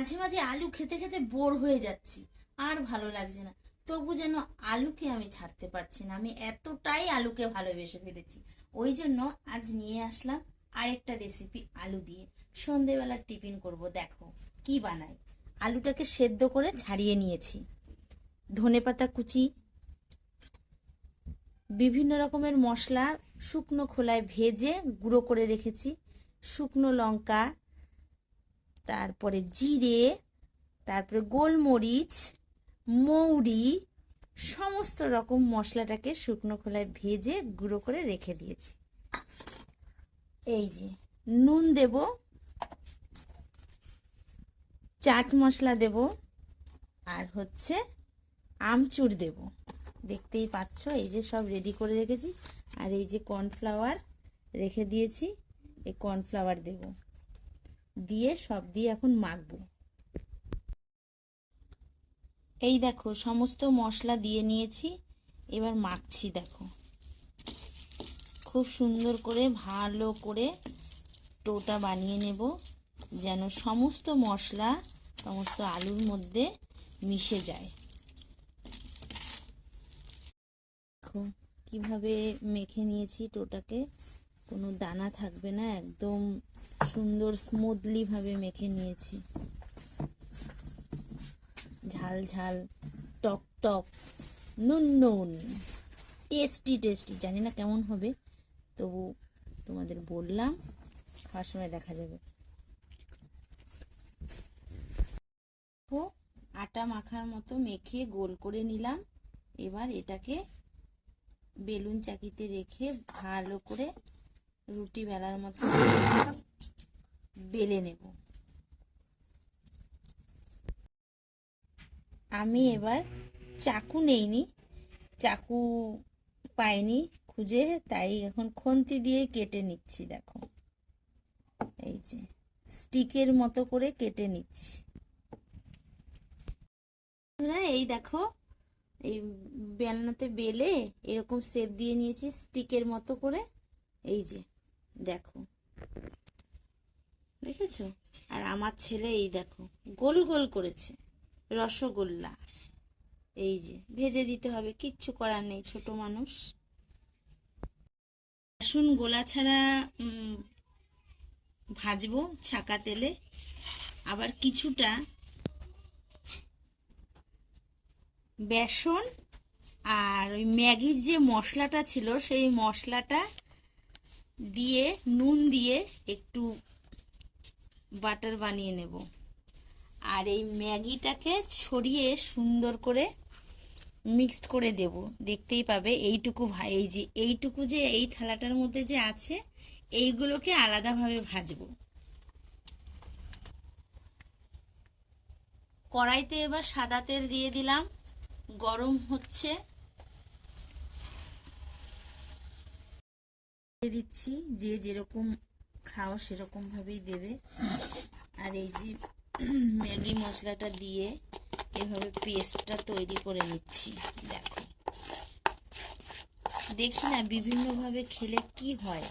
মাঝে মাঝে আলু খেতে খেতে বোর হয়ে যাচ্ছি। আর ভালো লাগছে না। তবু যেন আলুকে আমি ছাড়তে পারছি না। আমি এতটাই আলুকে ভালোবেসে ফেলেছি। ওই জন্য আজ নিয়ে আসলাম আরেকটা রেসিপি আলু দিয়ে। সন্ধেবেলার টিফিন করব। দেখো কি বানাই। আলুটাকে সেদ্ধ করে ছাড়িয়ে নিয়েছি। ধনেপাতা কুচি, বিভিন্ন রকমের মশলা, শুকনো খোলায় ভেজে গুঁড়ো করে রেখেছি। শুকনো লঙ্কা তারপরে জিরে, তারপরে গোলমরিচ, মৌরি, সমস্ত রকম মশলাটাকে শুকনো খোলায় ভেজে গুঁড়ো করে রেখে দিয়েছি। এই যে, নুন দেব, চাট মশলা দেব, আর হচ্ছে আমচুর দেব। দেখতেই পাচ্ছ, এই যে সব রেডি করে রেখেছি, আর এই যে কর্নফ্লাওয়ার রেখে দিয়েছি, এই কর্নফ্লাওয়ার দেব। দিয়ে সব দিয়ে এখন মাখবো। এই দেখো, সমস্ত মশলা দিয়ে নিয়েছি, এবার মাখছি দেখো। খুব সুন্দর করে ভালো করে টোটা বানিয়ে নেব, যেন সমস্ত মশলা, সমস্ত আলুর মধ্যে মিশে যায়। কীভাবে মেখে নিয়েছি টোটাকে কোনো দানা থাকবে না, একদম সুন্দর স্মুথলি ভাবে মেখে নিয়েছি। ঝাল ঝাল, টক টক, নুন নুন টেস্টি টেস্টি জানি না কেমন হবে, তবু তোমাদের বললাম, খাওয়ার সময় দেখা যাবে। আটা মাখার মতো মেখে গোল করে নিলাম, এবার এটাকে বেলুন চাকিতে রেখে ভালো করে রুটি বেলার মতো বেলে নেব। আমি এবার চাকু নেইনি, চাকু পাইনি খুঁজে, তাই এখন খন্তি দিয়ে কেটে নিচ্ছি, দেখো। এই যে, স্টিকের মতো করে কেটে নিচ্ছি। এই দেখো, এই বেলনাতে বেলে এরকম শেপ দিয়ে নিয়েছি, স্টিকের মতো করে। এই যে, দেখো। দেখেছ? আর আমার ছেলে এই দেখো, গোল গোল করেছে। রসগোল্লা। এই যে, ভেজে দিতে হবে, কিচ্ছু করার নেই, ছোট মানুষ। আসুন গোলা ছাড়া ভাজবো ছাকা তেলে। আবার কিছুটা বেসন আর ওই ম্যাগির যে মশলাটা ছিল, সেই মশলাটা দিয়ে, নুন দিয়ে একটু বাটার বানিয়ে নেব। আর এই ম্যাগিটাকে ছড়িয়ে সুন্দর করে মিক্সড করে দেব। দেখতেই পাবে এইটুকু এই যে এইটুকু যে এই থালাটার মধ্যে যে আছে, এইগুলোকে আলাদাভাবে ভাজবো। কড়াইতে এবার সাদা তেল দিয়ে দিলাম। গরম হচ্ছে। দিচ্ছি যে যেরকম খাও সেরকম ভাবেই দেবে। আর এই যে ম্যাগি মশলাটা দিয়ে এভাবে পেস্টটা তৈরি করে নিচ্ছি, দেখো। দেখি না বিভিন্নভাবে খেলে কি হয়।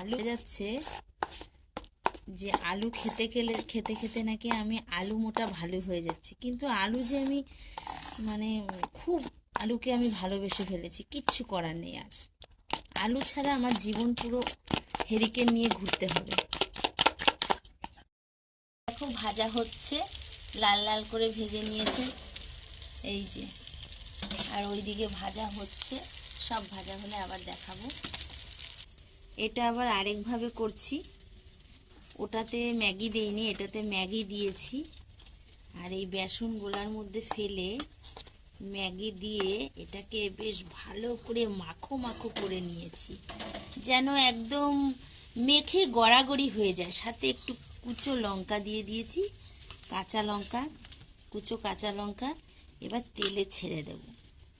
আলু যাচ্ছে যে আলু খেতে খেলে, খেতে খেতে নাকি আমি আলু মোটা ভালো হয়ে যাচ্ছে। কিন্তু আলু যে আমি মানে খুব আলুকে আমি ভালোবেসে ফেলেছি, কিচ্ছু করার নেই আর। আলু ছাড়া আমার জীবন পুরো হেরিকেন নিয়ে ঘুরতে হবে। দেখো, ভাজা হচ্ছে, লাল লাল করে ভেজে নিয়েছে। এই যে, আর ওইদিকে ভাজা হচ্ছে, সব ভাজা হলে আবার দেখাবো। এটা আবার আরেকভাবে করছি। ওটাতে ম্যাগি দেইনি, এটাতে ম্যাগি দিয়েছি। আর এই বেসন গোলার মধ্যে ফেলে ম্যাগি দিয়ে এটাকে বেশ ভালো করে মাখো মাখো করে নিয়েছি। যেন একদম মেখে গড়াগড়ি হয়ে যায়। সাথে একটু কুচো লঙ্কা দিয়ে দিয়েছি, কাঁচা লঙ্কা, কুচো কাঁচা লঙ্কা, এবার তেলে ছেড়ে দেবো।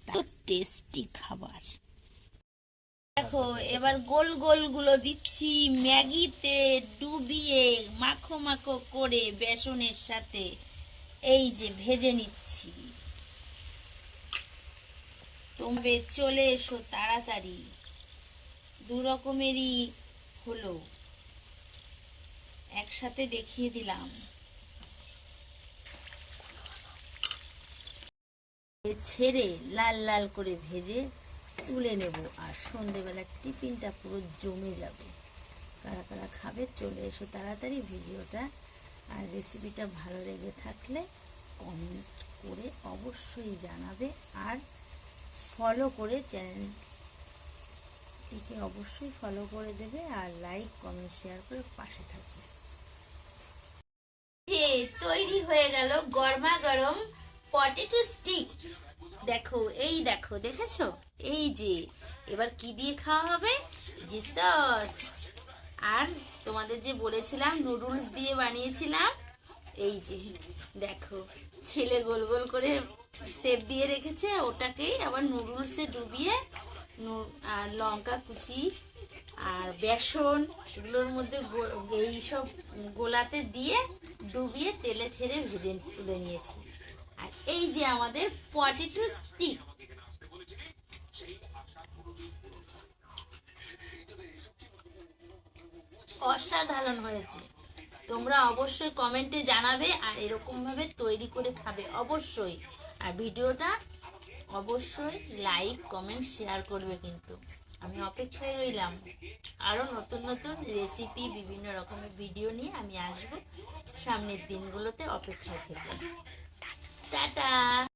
তো টেস্টি খাবার। দেখো, এবার গোল গোলগুলো দিচ্ছি ম্যাগিতে ডুবিয়ে মাখো মাখো করে বেসনের সাথে। এই যে ভেজে নিচ্ছি। তোমরা চলে এসো তাড়াতাড়ি। দু রকমেরই হলো। একসাথে দেখিয়ে দিলাম। ছেড়ে লাল লাল করে ভেজে তুলে নেব আর সন্ধেবেলা টিফিনটা পুরো জমে যাবে। কারা কারা খাবে চলে এসো তাড়াতাড়ি ভিডিওটা। আর রেসিপিটা ভালো লেগে থাকলে কমেন্ট করে অবশ্যই জানাবে। আর ফলো করে চ্যানেলটিকে অবশ্যই ফলো করে দেবে আর লাইক কমেন্ট শেয়ার করে পাশে থাকবে। যে তৈরি হয়ে গেল গরমা গরম পটেটো স্টিক দেখো, এই দেখো, দেখেছ? এই যে, এবার কি দিয়ে খাওয়া হবে? যে আর তোমাদের যে বলেছিলাম নুডলস দিয়ে বানিয়েছিলাম এই যে, দেখো, ছেলে গোল গোল করে সেপ দিয়ে রেখেছে ওটাকেই আবার নুডলসে ডুবিয়ে আর লঙ্কা, কুচি, আর বেসন এগুলোর মধ্যে এই সব গোলাতে দিয়ে ডুবিয়ে তেলে ছেড়ে ভেজে তুলে নিয়েছি। আর এই যে আমাদের পটেটো স্টিক। অসাধারণ হয়েছে। তোমরা অবশ্যই কমেন্টে জানাবে আর এরকমভাবে তৈরি করে খাবে, অবশ্যই। আর ভিডিওটা অবশ্যই লাইক কমেন্ট শেয়ার করবে কিন্তু। আমি অপেক্ষায় রইলাম। আরও নতুন নতুন রেসিপি বিভিন্ন রকমের ভিডিও নিয়ে আমি আসব সামনের দিনগুলোতে অপেক্ষায় থেকে। টাটা!